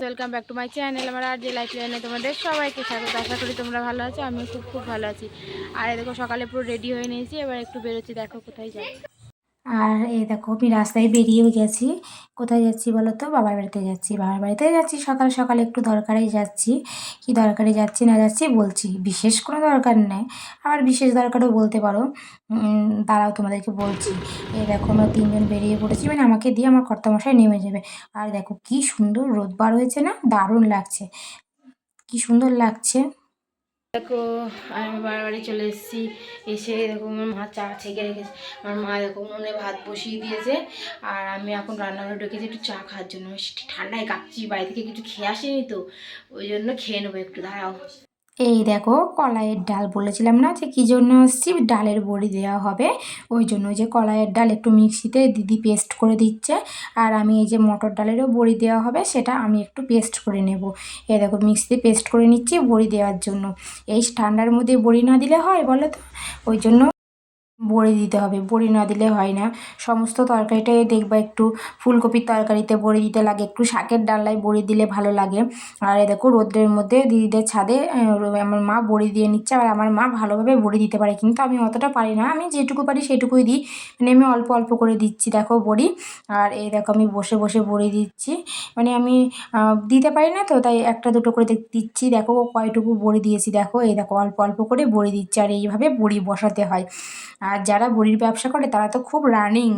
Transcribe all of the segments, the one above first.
Welcome back to my channel আমার আর যে লাইফ লাইনে তোমাদের সবাইকে স্বাগত। আশা করি তোমরা ভালো আছো, আমিও খুব খুব ভালো আছি। আর দেখো, সকালে পুরো রেডি হয়ে নিয়েছি, এবার একটু বেরোচ্ছি, দেখো কোথায় যাই আর এই দেখো আমি রাস্তায় বেরিয়েও গেছি। কোথায় যাচ্ছি বলো তো? বাবার বাড়িতে যাচ্ছি। বাবার বাড়িতে যাচ্ছি, সকাল সকাল একটু দরকারেই যাচ্ছি। কি দরকারে যাচ্ছি না যাচ্ছি বলছি, বিশেষ কোনো দরকার নেই। আবার বিশেষ দরকারও বলতে পারো। তারাও তোমাদেরকে বলছি। এই দেখো আমরা তিনজন বেরিয়ে পড়েছি মানে আমাকে দিয়ে আমার কর্তামশায় নেমে যাবে। আর দেখো কি সুন্দর রোদ বার হয়েছে না? দারুণ লাগছে। কি সুন্দর লাগছে। দেখো, আমি বাড়ি চলে এসেছি। এসে দেখো আমার মা চা ছেঁকে রেখেছে। আমার মা দেখো উনুনে ভাত বসিয়ে দিয়েছে। আর আমি এখন রান্নাঘরে ঢুকেছি একটু চা খাওয়ার জন্য। ঠান্ডায় কাঁপছি, বাড়ি থেকে কিছু খেয়ে আসিনি তো। ওই জন্য খেয়ে নেব একটু, দাঁড়াও। এই দেখো কলাইয়ের ডাল বলেছিলাম না যে কী জন্য আসছি ডালের বড়ি দেওয়া হবে। ওই জন্য যে কলাইয়ের ডাল একটু মিক্সিতে দিদি পেস্ট করে দিচ্ছে। আর আমি এই যে মটর ডালেরও বড়ি দেওয়া হবে, সেটা আমি একটু পেস্ট করে নেব। এই দেখো মিক্সিতে পেস্ট করে নিচ্ছি বড়ি দেওয়ার জন্য। এই ঠান্ডার মধ্যে বড়ি না দিলে হয় বলো তো? ওই জন্য বড়ি দিতে হবে, বড়ি না দিলে হয় না। সমস্ত তরকারিটাই দেখবা একটু ফুলকপির তরকারিতে বড়ি দিতে লাগে, একটু শাকের ডাল্লায় বড়ি দিলে ভালো লাগে। আর এই দেখো রোদ্রের মধ্যে দিদিদের ছাদে আমার মা বড়ি দিয়ে নিচ্ছে, আর আমার মা ভালোভাবে বড়ি দিতে পারে, কিন্তু আমি অতটা পারি না, আমি যেটুকু পারি সেটুকুই দিই। মানে আমি অল্প অল্প করে দিচ্ছি, দেখো বড়ি। আর এই দেখো আমি বসে বসে বড়ি দিচ্ছি। মানে আমি দিতে পারি না তো, তাই একটা দুটো করে দিচ্ছি, দেখো কয়টুকু বড়ি দিয়েছি, দেখো এই দেখো অল্প অল্প করে বড়ি দিচ্ছি, আর এইভাবে বড়ি বসাতে হয়। আর যারা বড়ির ব্যবসা করে, তারা তো খুব রানিং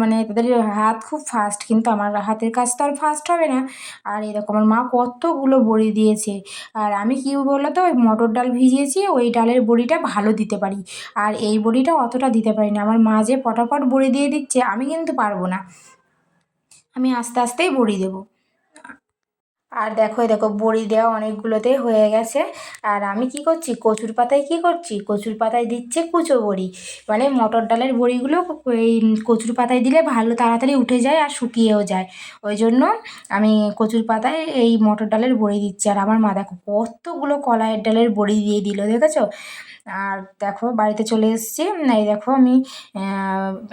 মানে তাদের হাত খুব ফাস্ট কিন্তু আমার হাতের কাজ তো আর ফাস্ট হবে না। আর এরকম আমার মা কতগুলো বড়ি দিয়েছে। আর আমি কী বলো তো ওই মটর ডাল ভিজিয়েছি, ওই ডালের বড়িটা ভালো দিতে পারি। আর এই বড়িটা অতটা দিতে পারি না। আমার মা যে পটাপট বড়ি দিয়ে দিচ্ছে, আমি কিন্তু পারব না। আমি আস্তে আস্তেই বড়ি দেবো। আর দেখো দেখো, বড়ি দেওয়া অনেকগুলোতে হয়ে গেছে। আর আমি কি করছি? কচুর পাতায় কি করছি? কচুর পাতায় দিচ্ছে কুচো বড়ি। মানে মটর ডালের বড়িগুলো এই কচুর পাতায় দিলে ভালো তাড়াতাড়ি উঠে যায় আর শুকিয়েও যায়। ওই জন্য আমি কচুর পাতায় এই মটর ডালের বড়ি দিচ্ছি। আর আমার মা দেখো কতগুলো কলাইয়ের ডালের বড়ি দিয়ে দিল, দেখেছ? আর দেখো বাড়িতে চলে এসেছি। এই দেখো আমি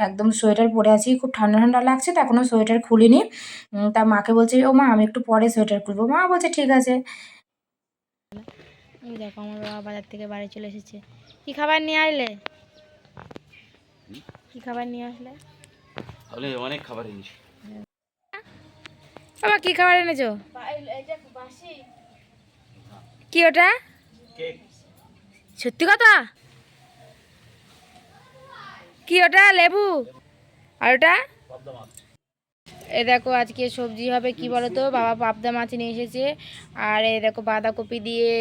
একদম সোয়েটার পরে আছি। খুব ঠান্ডা ঠান্ডা লাগছে তো এখনও সোয়েটার খুলিনি। তা মাকে বলছে ও মা আমি একটু পরে সোয়েটার খুলবো। মা বলছে ঠিক আছে। এই দেখো আমার বাবা বাজার থেকে বাড়ি চলে এসেছে। কি খাবার নিয়ে আসলে? কি খাবার নিয়ে আসলে? তাহলে অনেক খাবার এনেছি। বাবা কি খাবার এনেছো? কি ওটা? কেক। সত্যি কথা? কি ওটা, লেবু? আর ওটা? এ দেখো, আজকে সবজি হবে, কি বলো তো বাবা পাবদা মাছ নিয়ে এসেছে। আর এ দেখো, বাঁধাকপি দিয়ে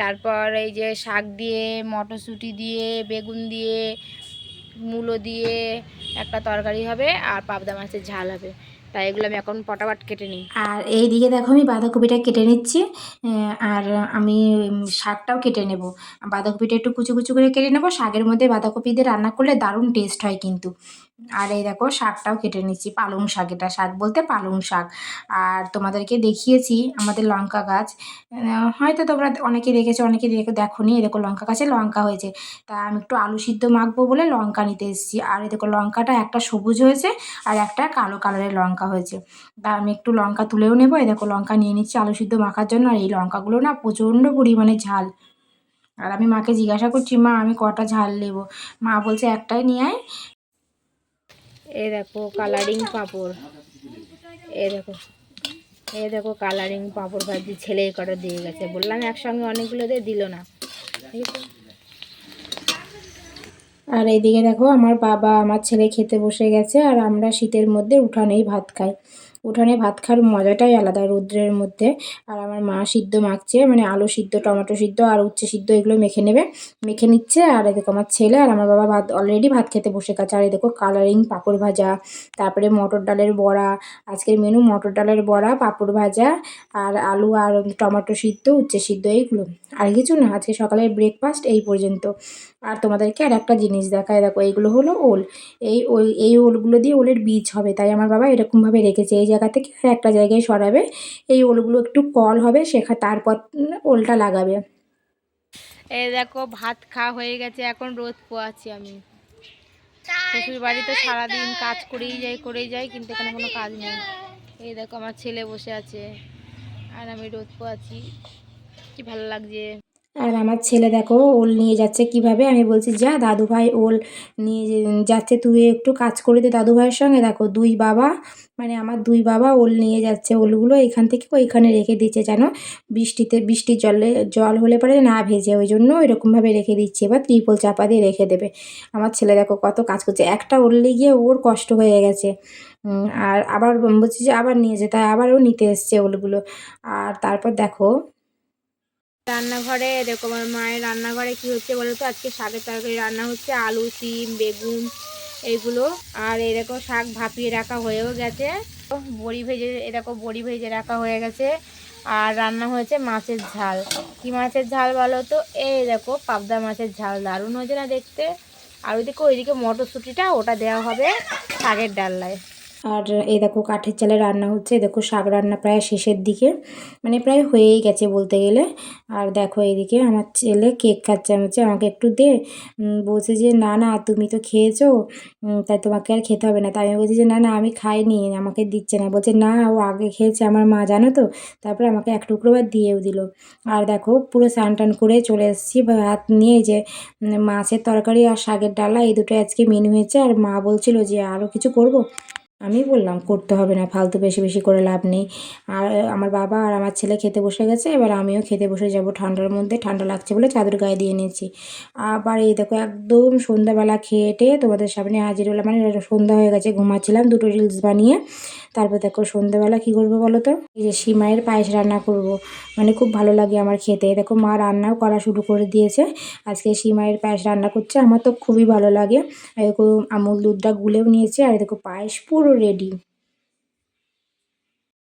তারপর এই যে শাক দিয়ে, মটরশুঁটি দিয়ে, বেগুন দিয়ে, মূলো দিয়ে একটা তরকারি হবে, আর পাবদা মাছের ঝাল হবে। তাই এগুলো আমি এখন পটাপট কেটে নিই। আর এই দিকে দেখো আমি বাঁধাকপিটা কেটে নিচ্ছি আর আমি শাকটাও কেটে নেব। বাঁধাকপিটা একটু কুচু কুচু করে কেটে নেব, শাকের মধ্যে বাঁধাকপি দিয়ে রান্না করলে দারুণ টেস্ট হয় কিন্তু। আর এই দেখো শাকটাও কেটে নিচ্ছি, পালং শাক এটা শাক বলতে পালং শাক। আর তোমাদেরকে দেখিয়েছি আমাদের লঙ্কা গাছ। হয়তো তোমরা অনেকে দেখেছ, অনেকে দেখো দেখোনি এরকম লঙ্কা গাছে লঙ্কা হয়েছে। তা আমি একটু আলু সিদ্ধ মাখবো বলে লঙ্কা নিতে এসেছি। আর দেখো লঙ্কাটা একটা সবুজ হয়েছে আর একটা কালো কালারের লঙ্কা হয়েছে। তা আমি একটু লঙ্কা তুলেও নেব, এই দেখো লঙ্কা নিয়ে নিচ্ছি আলু সিদ্ধ মাখার জন্য। আর এই লঙ্কাগুলো না প্রচণ্ড পরিমাণে ঝাল। আর আমি মাকে জিজ্ঞাসা করছি, মা, আমি কটা ঝাল নেব? মা বলছে, একটাই নিয়ে আয় এই দেখো কালারিং পাঁপড়। এ দেখো এ দেখো কালারিং পাঁপড় ভাজি ছেলে কটা দিয়ে গেছে। বললাম একসঙ্গে অনেকগুলো দিয়ে দিল না? আর এইদিকে দেখো আমার বাবা, আমার ছেলে খেতে বসে গেছে, আর আমরা শীতের মধ্যে উঠানেই ভাত খাই। উঠানে ভাত খাওয়ার মজাটাই আলাদা, রৌদ্রের মধ্যে। আর আমার মা সিদ্ধ মাখছে মানে আলু সিদ্ধ, টমেটো সিদ্ধ আর উচ্ছে সিদ্ধ এগুলো মেখে নেবে। মেখে নিচ্ছে, আর এদিকে আমার ছেলে আর আমার বাবা ভাত অলরেডি ভাত খেতে বসে গেছে। আর এদিকে কালারিং পাঁপড় ভাজা, তারপরে মটর ডালের বড়া, আজকের মেনু মটর ডালের বড়া, পাঁপড় ভাজা, আর আলু আর টমেটো সিদ্ধ, উচ্ছে সিদ্ধ এইগুলো। আর কিছু না, আজকে সকালের ব্রেকফাস্ট এই পর্যন্ত। আর তোমাদেরকে আর একটা জিনিস দেখায় দেখো এইগুলো হলো ওল। এই ওই এই ওলগুলো দিয়ে ওলের বীজ হবে, তাই আমার বাবা এরকমভাবে রেখেছে। এই জায়গা থেকে আর একটা জায়গায় সরাবে। এই ওলগুলো একটু কল হবে, সেখা, তারপর ওলটা লাগাবে। এই দেখো, ভাত খাওয়া হয়ে গেছে, এখন রোদ পোয়াচ্ছি আমি। শ্বশুর বাড়িতে সারাদিন কাজ করেই যাই করেই যাই, কিন্তু এখানে কোনো কাজ নেই। এই দেখো, আমার ছেলে বসে আছে, আর আমি রোদ পোয়াচ্ছি। কি ভালো লাগছে। আর আমার ছেলে দেখো, ওল নিয়ে যাচ্ছে কীভাবে? আমি বলছি, যা দাদু ভাই ওল নিয়ে যাচ্ছে, তুই একটু কাজ করে দে দাদু ভাইয়ের সঙ্গে। দেখো, দুই বাবা মানে আমার দুই বাবা ওল নিয়ে যাচ্ছে ওলগুলো, এখান থেকে ওইখানে রেখে দিচ্ছে যেন বৃষ্টিতে, বৃষ্টির জলে, জল হলে পরে না ভেজে, ওই জন্য এরকমভাবে রেখে দিচ্ছে। এবার ত্রিপল চাপা দিয়ে রেখে দেবে। আমার ছেলে দেখো কত কাজ করছে। একটা ওললে গিয়ে ওর কষ্ট হয়ে গেছে। আর আবার বলছি যে, আবার নিয়ে যেতে আবারও নিতে এসছে ওলগুলো। আর তারপর দেখো রান্নাঘরে এরকম আমার মায়ের রান্নাঘরে কি হচ্ছে বলো তো? আজকে শাকের তরকারি রান্না হচ্ছে, আলু, সিম, বেগুন এইগুলো আর এরকম শাক ভাপিয়ে রাখা হয়েও গেছে। বড়ি ভেজে এরকম বড়ি ভেজে রাখা হয়ে গেছে। আর রান্না হয়েছে মাছের ঝাল। কি মাছের ঝাল বলো তো? এই দেখো পাবদা মাছের ঝাল, দারুণ হয়েছে না দেখতে? আর ওইদিকে ওইদিকে মটরশুঁটিটা, ওটা দেওয়া হবে শাকের ডাল্লায় আর এই দেখো কাঠের চালে রান্না হচ্ছে দেখো শাক রান্না প্রায় শেষের দিকে মানে প্রায় হয়েই গেছে বলতে গেলে। আর দেখো এইদিকে আমার ছেলে কেক খাচ্ছে, আমি বলছি, আমাকে একটু দে। বলছে যে, না না, তুমি তো খেয়েছো তাই তোমাকে আর খেতে হবে না। তাই আমি বলছি যে, না না, আমি খাইনি, আমাকে দিচ্ছে না। বলছে, না, ও আগে খেয়েছে আমার মা, জানো তো? তারপরে আমাকে এক টুকরো বার দিয়েও দিল। আর দেখো পুরো স্নান টান করে চলে এসেছি, ভাত নিয়ে যে মাছের তরকারি আর শাকের ডালা, এই দুটো আজকে মেনু হয়েছে। আর মা বলছিল যে আরও কিছু করব? আমি বললাম, করতে হবে না, ফালতু বেশি বেশি করে লাভ নেই। আর আমার বাবা আর আমার ছেলে খেতে বসে গেছে, এবার আমিও খেতে বসে যাব ঠান্ডার মধ্যে, ঠান্ডা লাগছে বলে চাদর গায়ে দিয়ে নিয়েছি। আবার এই দেখো একদম সন্ধ্যাবেলা খেয়ে টেয়ে তোমাদের সামনে হাজির হলাম মানে সন্ধ্যা হয়ে গেছে, ঘুমাচ্ছিলাম দুটো রিলস বানিয়ে। তারপর দেখো সন্ধ্যাবেলা কী করব বলো তো? এই যে সিমাইয়ের পায়েস রান্না করব। মানে খুব ভালো লাগে আমার খেতে। দেখো মা রান্নাও করা শুরু করে দিয়েছে। আজকে সিমাইয়ের পায়েস রান্না করছে। আমার তো খুবই ভালো লাগে। এরকম আমুল দুধটা গুলেও নিয়েছে আর দেখো পায়েস পুরো রেডি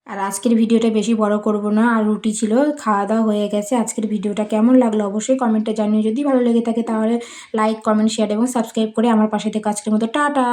আর আজকের ভিডিওটা বেশি বড় করব না, আর রুটি ছিল, খাওয়া দাওয়া হয়ে গেছে। আজকের ভিডিওটা কেমন লাগল অবশ্যই কমেন্টে জানিও। যদি ভালো লেগে থাকে তাহলে লাইক কমেন্ট শেয়ার এবং সাবস্ক্রাইব করে আমার পাশে থেকে আজকের মতো। টাটা!